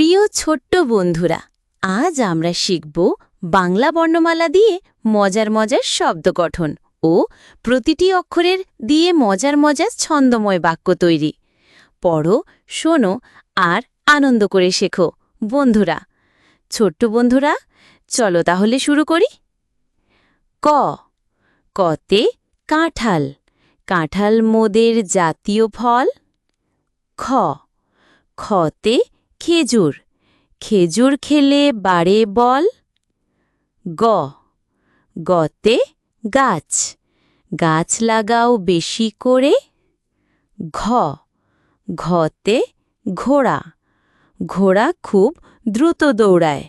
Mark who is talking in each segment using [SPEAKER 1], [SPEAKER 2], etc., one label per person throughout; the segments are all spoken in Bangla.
[SPEAKER 1] প্রিয় ছোট্ট বন্ধুরা, আজ আমরা শিখব বাংলা বর্ণমালা দিয়ে মজার মজার শব্দ গঠন ও প্রতিটি অক্ষরের দিয়ে মজার মজার ছন্দময় বাক্য তৈরি। পড়ো, শোনো আর আনন্দ করে শেখো। বন্ধুরা, ছোট্ট বন্ধুরা, চলো তাহলে শুরু করি। ক, কতে কাঁঠাল কাঁঠাল মোদের জাতীয় ফল। খ, খতে খেজুর। খেজুর খেলে বাড়ে বল? গ। গতে গাছ। গাছ লাগাও বেশি করে? ঘ। ঘতে ঘোড়া। ঘোড়া খুব দ্রুত দৌড়ায়।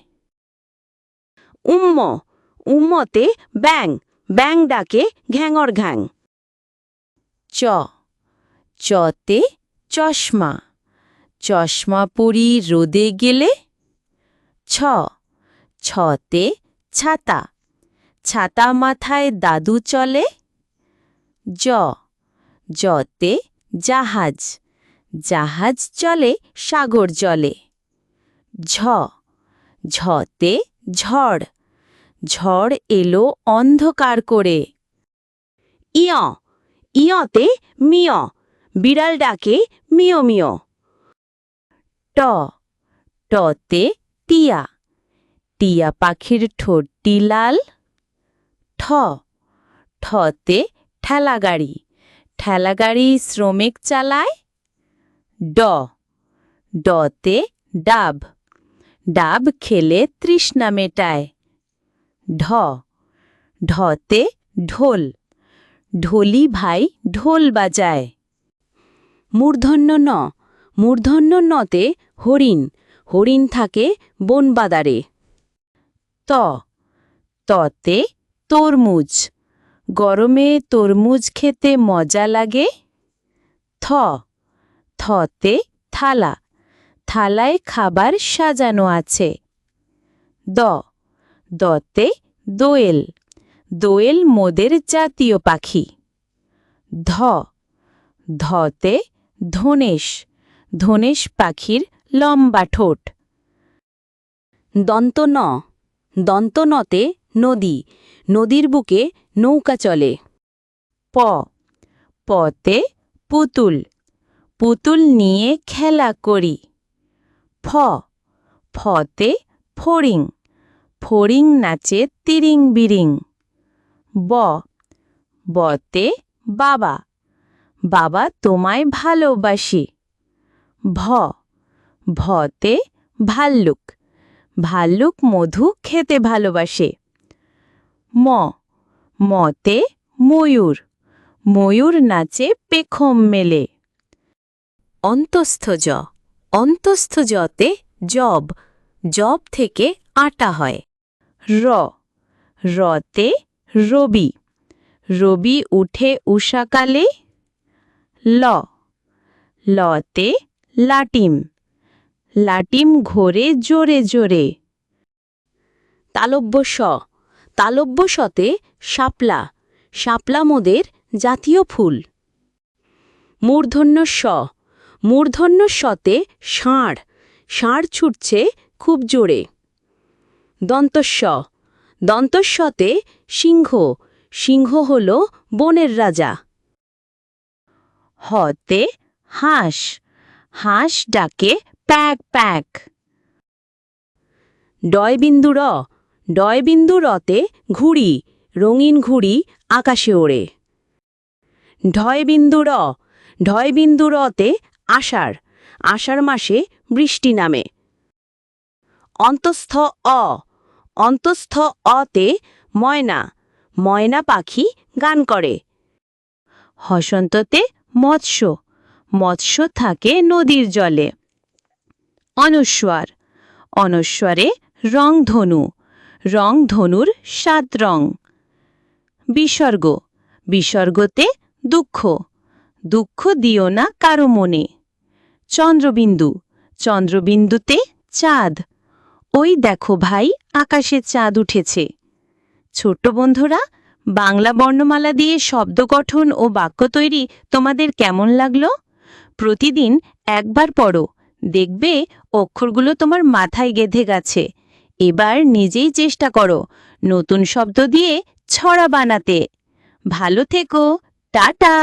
[SPEAKER 2] উম্ম। উম্মতে ব্যাং ব্যাং ডাকে ঘ্যাঙর ঘ্যাং
[SPEAKER 1] চ। চতে চশমা। চশমা পরি রোদে গেলে? ছ, ছতে ছাতা। ছাতা মাথায় দাদু চলে? জ, জতে জাহাজ। জাহাজ চলে, সাগর জলে। ঝ, ঝতে ঝড়। ঝড় এলো অন্ধকার করে।
[SPEAKER 2] ইয়, ইয়তে মিয়। বিড়াল ডাকে মিয় মিয়।
[SPEAKER 1] ট, টতে টিয়া। টিয়া পাখির ঠোঁটটি লাল, ঠ, ঠতে ঠেলাগাড়ি। ঠেলাগাড়ি শ্রমিক চালায়, ড, ডতে ডাব। ডাব খেলে তৃষ্ণা মেটায়, ঢ, ঢতে ঢোল। ঢোলি ভাই ঢোল বাজায়।
[SPEAKER 2] মূর্ধন্য ন মূর্ধন্য নতে হরিণ হরিণ থাকে বনবাদারে।
[SPEAKER 1] ত, ততে তরমুজ, গরমে তরমুজ খেতে মজা লাগে। থ, থতে থালা, থালায় খাবার সাজানো আছে। দ, দতে দোয়েল দোয়েল মোদের জাতীয় পাখি। ধ, ধতে ধনেশ ধনেশ পাখির লম্বা ঠোঁট।
[SPEAKER 2] দন্ত ন দন্ত নতে নদী, নদীর বুকে নৌকা চলে।
[SPEAKER 1] প, পতে পুতুল পুতুল নিয়ে খেলা করি। ফ, ফতে ফড়িং ফড়িং নাচে তিরিং বিরিং ব, বতে বাবা বাবা তোমায় ভালোবাসি। ভ। ভতে ভাল্লুক। ভাল্লুক মধু খেতে ভালোবাসে। ম। মতে ময়ূর। ময়ূর নাচে পেখম মেলে। অন্তস্থ জ। অন্তস্থ জতে জব। জব থেকে আটা হয়। র। রতে রবি। রবি উঠে উষাকালে ল। লতে লাটিম। লাটিম ঘোরে জোরে জোরে।
[SPEAKER 2] তালব্য স তালব্য সতে শাপলা। শাপলা মোদের জাতীয় ফুল। মূর্ধন্য স মূর্ধন্য সতে ষাঁড়। ষাঁড় ছুটছে খুব জোরে। দন্তস্ব। দন্তস্বতে সিংহ। সিংহ হল বনের রাজা।
[SPEAKER 1] হতে হাঁস। হাঁস ডাকে, প্যাক প্যাক।
[SPEAKER 2] ডয়বিন্দু র, ডয়বিন্দু রতে ঘুড়ি, রঙিন ঘুড়ি আকাশে ওড়ে। ঢয়বিন্দু র, ঢয়বিন্দু রতে আষাঢ় আষাঢ় মাসে বৃষ্টি নামে। অন্তস্থ অ, অন্তস্থ অতে ময়না ময়না পাখি গান করে।
[SPEAKER 1] হসন্ততে মৎস্য মৎস্য থাকে নদীর জলে। অনস্বর অনস্বরে রংধনু। রংধনুর সাত রং। বিসর্গ। বিসর্গতে দুঃখ। দুঃখ দিও না কারও মনে। চন্দ্রবিন্দু। চন্দ্রবিন্দুতে চাঁদ। ওই দেখো ভাই, আকাশে চাঁদ উঠেছে। ছোট্ট বন্ধুরা, বাংলা বর্ণমালা দিয়ে শব্দ গঠন ও বাক্য তৈরি তোমাদের কেমন লাগল? প্রতিদিন একবার পড়ো। দেখবে অক্ষরগুলো তোমার মাথায় গেঁধে গেছে। এবার নিজেই চেষ্টা করো নতুন শব্দ দিয়ে ছড়া বানাতে। ভালো থেকো। টাটা!